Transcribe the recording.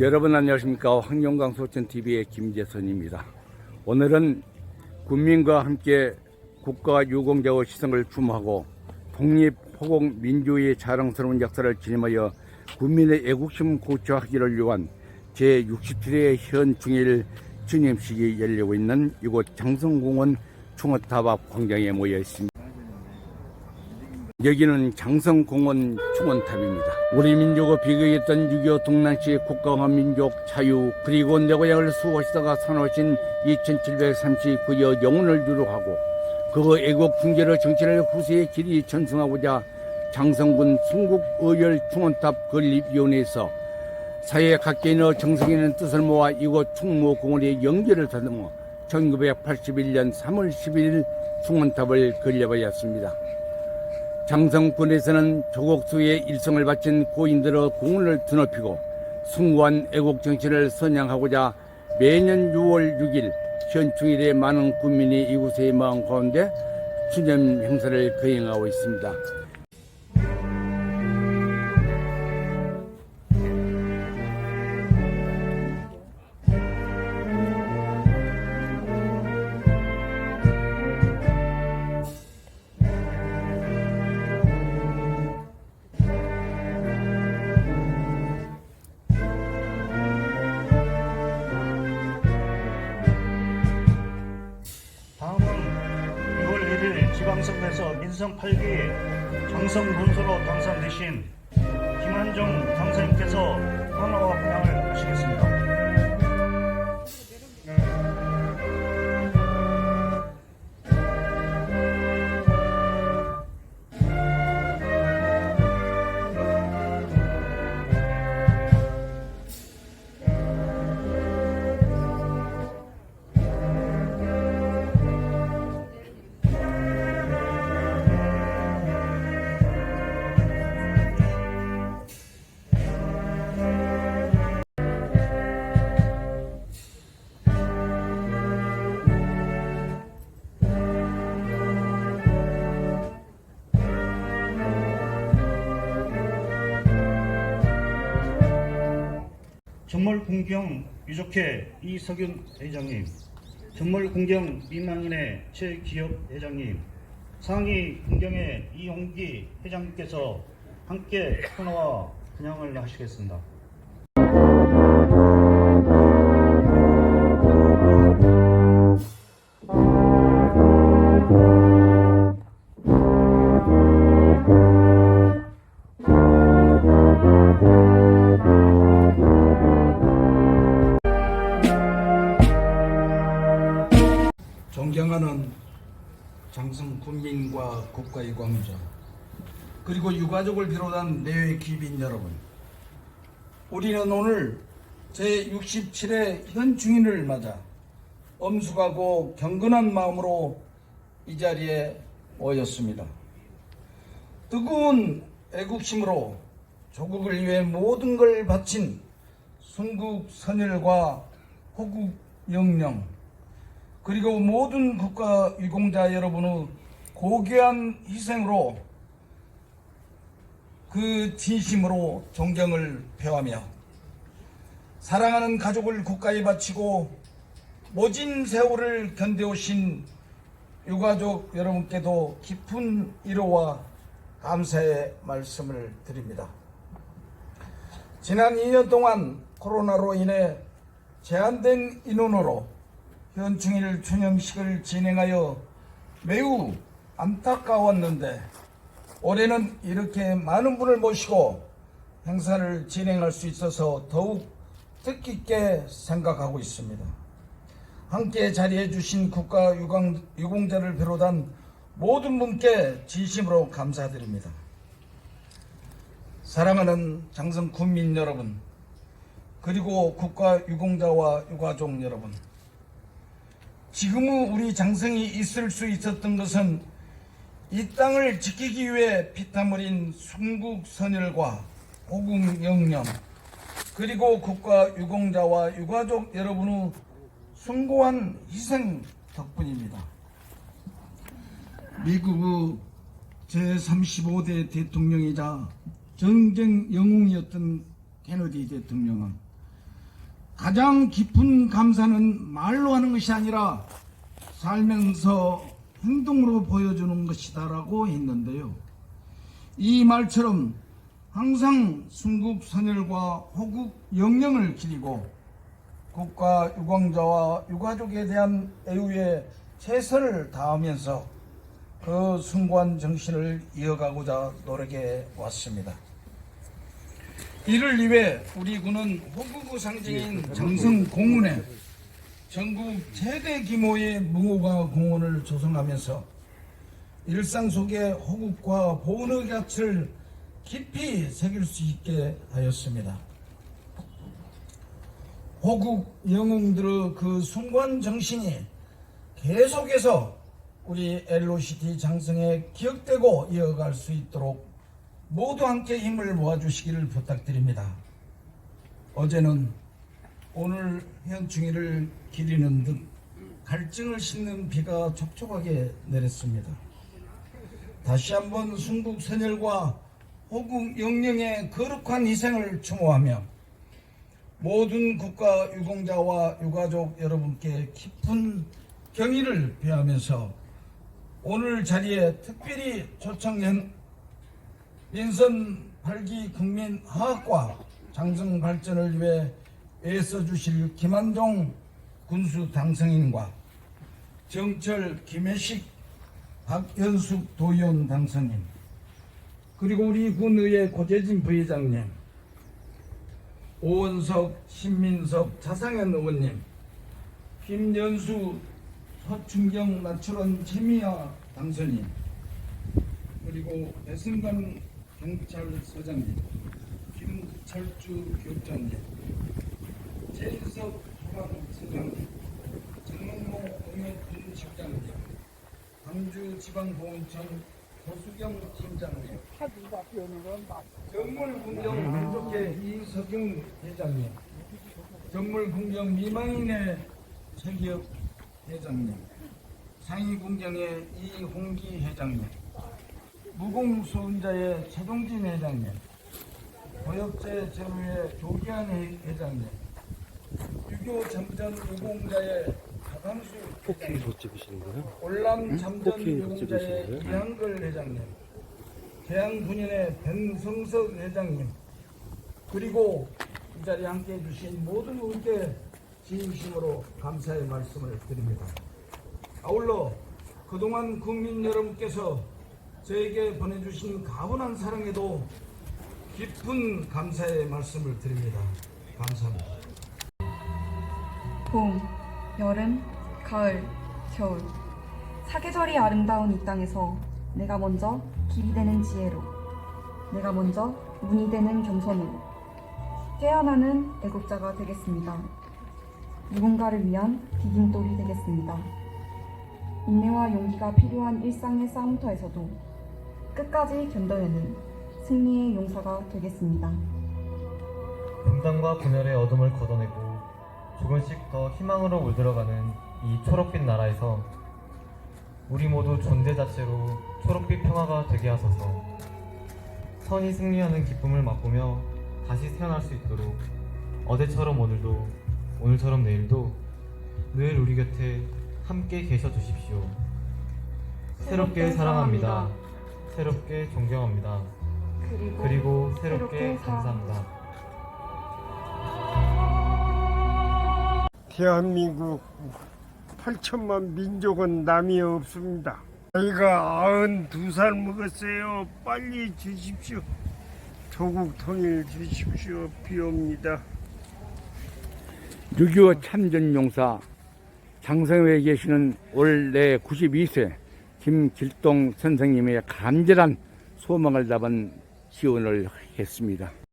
여러분 안녕하십니까? 황룡강 소천TV의 김재선입니다. 오늘은 국민과 함께 국가 유공자의 시성을 품하고 독립 호공 민주의 자랑스러운 역사를 지니하여 국민의 애국심 고취하기를 위한 제67회 현중일 주념식이 열리고 있는 이곳 장성공원 충원탑 앞 광장에 모여 있습니다. 여기는 장성공원 충원탑입니다. 우리 민족의 비극이었던 6.25 동란시 국가와 민족 자유 그리고 내 고향을 수호하시다가 사놓으신 2739여 영혼을 유로하고 그 애국 중재를 정치를 후세의 길이 전승하고자 장성군 순국의열 충원탑 건립위원회에서 사회 각계인의 정성있는 뜻을 모아 이곳 충무공원의 연결을 다듬어 1981년 3월 11일 충원탑을 건립하였습니다. 장성군에서는 조국수의 일성을 바친 고인들의 공을 드높이고 숭고한 애국 정신을 선양하고자 매년 6월 6일 현충일에 많은 국민이 이곳의 마음 가운데 추념 행사를 거행하고 있습니다. 선거에서 민성 8기 장성 군수로 당선되신 김한정 당선인께서 헌화와 분양을 정물공경 유족회 이석윤 회장님, 정물공경 민망인회 최기업 회장님, 상위 공경회 이용기 회장님께서 함께 헌화와 분양을 하시겠습니다. 군민과 국가의 광자 그리고 유가족을 비롯한 내외 귀빈 여러분 우리는 오늘 제67회 현중인을 맞아 엄숙하고 경건한 마음으로 이 자리에 모였습니다. 뜨거운 애국심으로 조국을 위해 모든 걸 바친 순국 선열과 호국 영령 그리고 모든 국가 유공자 여러분의 고귀한 희생으로 그 진심으로 존경을 표하며 사랑하는 가족을 국가에 바치고 모진 세월을 견뎌오신 유가족 여러분께도 깊은 위로와 감사의 말씀을 드립니다. 지난 2년 동안 코로나로 인해 제한된 인원으로 현충일 추념식을 진행하여 매우 안타까웠는데 올해는 이렇게 많은 분을 모시고 행사를 진행할 수 있어서 더욱 뜻깊게 생각하고 있습니다. 함께 자리해 주신 국가 유공, 유공자를 비롯한 모든 분께 진심으로 감사드립니다. 사랑하는 장성 군민 여러분, 그리고 국가 유공자와 유가족 여러분, 지금의 우리 장성이 있을 수 있었던 것은 이 땅을 지키기 위해 피땀 흘린 순국 선열과 호국 영령 그리고 국가 유공자와 유가족 여러분의 숭고한 희생 덕분입니다. 미국의 제35대 대통령이자 전쟁 영웅이었던 케너디 대통령은 가장 깊은 감사는 말로 하는 것이 아니라 살면서 행동으로 보여주는 것이다라고 했는데요. 이 말처럼 항상 순국 선열과 호국 영령을 기리고 국가 유공자와 유가족에 대한 애우에 최선을 다하면서 그 숭고한 정신을 이어가고자 노력해 왔습니다. 이를 위해 우리 군은 호국의 상징인 장성 공원에 전국 최대 규모의 무궁화 공원을 조성하면서 일상 속에 호국과 보온의 가치를 깊이 새길 수 있게 하였습니다. 호국 영웅들의 그 숭고한 정신이 계속해서 우리 엘로시티 장성에 기억되고 이어갈 수 있도록 모두 함께 힘을 모아주시기를 부탁드립니다. 어제는 오늘 현충일을 기리는 등 갈증을 싣는 비가 촉촉하게 내렸습니다. 다시 한번 순국 선열과 호국 영령의 거룩한 희생을 추모하며 모든 국가 유공자와 유가족 여러분께 깊은 경의를 표하면서 오늘 자리에 특별히 초청한 민선 8기 국민 화학과 장성 발전을 위해 애써 주실 김한종 군수 당선인과 정철 김혜식 박현숙 도의원 당선인 그리고 우리 군의회 고재진 부회장님 오원석 신민석 차상현 의원님 김연수 서충경 나철원 최미아 당선인 그리고 배승관 경찰서장님 김철주 교육장님 최인석 소방서장님 장롱모 공역분식장님 광주지방보훈청 조수경 팀장님 정물군경 민족회 이석영 회장님 정물군경 미망인의 최기업 회장님 상위군경의 이홍기 회장님 무공수운자의 최동진 회장님 고역제 제로의 조기한 회- 회장님 유교 잠전 유공자의 박한수 포키 못 찍으시는 거예요? 올람 잠전 유공자의 이한걸 회장님 대양분연의 변성석 회장님 그리고 이 자리에 함께해 주신 모든 분께 진심으로 감사의 말씀을 드립니다. 아울러 그동안 국민 여러분께서 저에게 보내주신 가분한 사랑에도 깊은 감사의 말씀을 드립니다. 감사합니다. 봄, 여름, 가을, 겨울. 사계절이 아름다운 이 땅에서 내가 먼저 길이 되는 지혜로, 내가 먼저 문이 되는 겸손으로 깨어나는 애국자가 되겠습니다. 누군가를 위한 디딤돌이 되겠습니다. 인내와 용기가 필요한 일상의 싸움터에서도 끝까지 견뎌내는 승리의 용사가 되겠습니다. 분단과 분열의 어둠을 걷어내고 조금씩 더 희망으로 물들어가는 이 초록빛 나라에서 우리 모두 존재 자체로 초록빛 평화가 되게 하소서 선이 승리하는 기쁨을 맛보며 다시 태어날 수 있도록 어제처럼 오늘도 오늘처럼 내일도 늘 우리 곁에 함께 계셔 주십시오. 새롭게 사랑합니다. 새롭게 존경합니다. 그리고, 그리고 새롭게 새롭게 감사합니다. 대한민국 8천만 민족은 남이 없습니다. 나이가 92살 먹었어요. 빨리 주십시오. 조국 통일 주십시오. 비옵니다. 6.25 참전용사 장성회에 계시는 올내 92세 김길동 선생님의 간절한 소망을 담은 지원을 했습니다.